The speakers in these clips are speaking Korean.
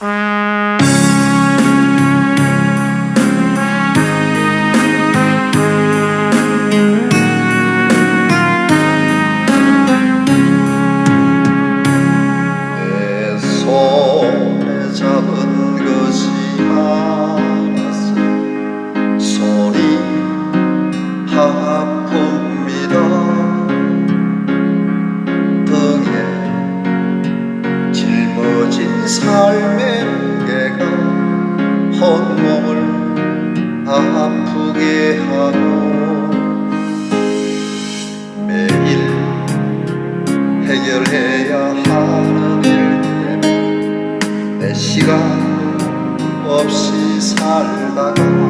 Mm. 온 몸을 아프게 하고 매일 해결해야 하는 일 때문에 내 시간 없이 살다가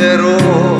Figueroa.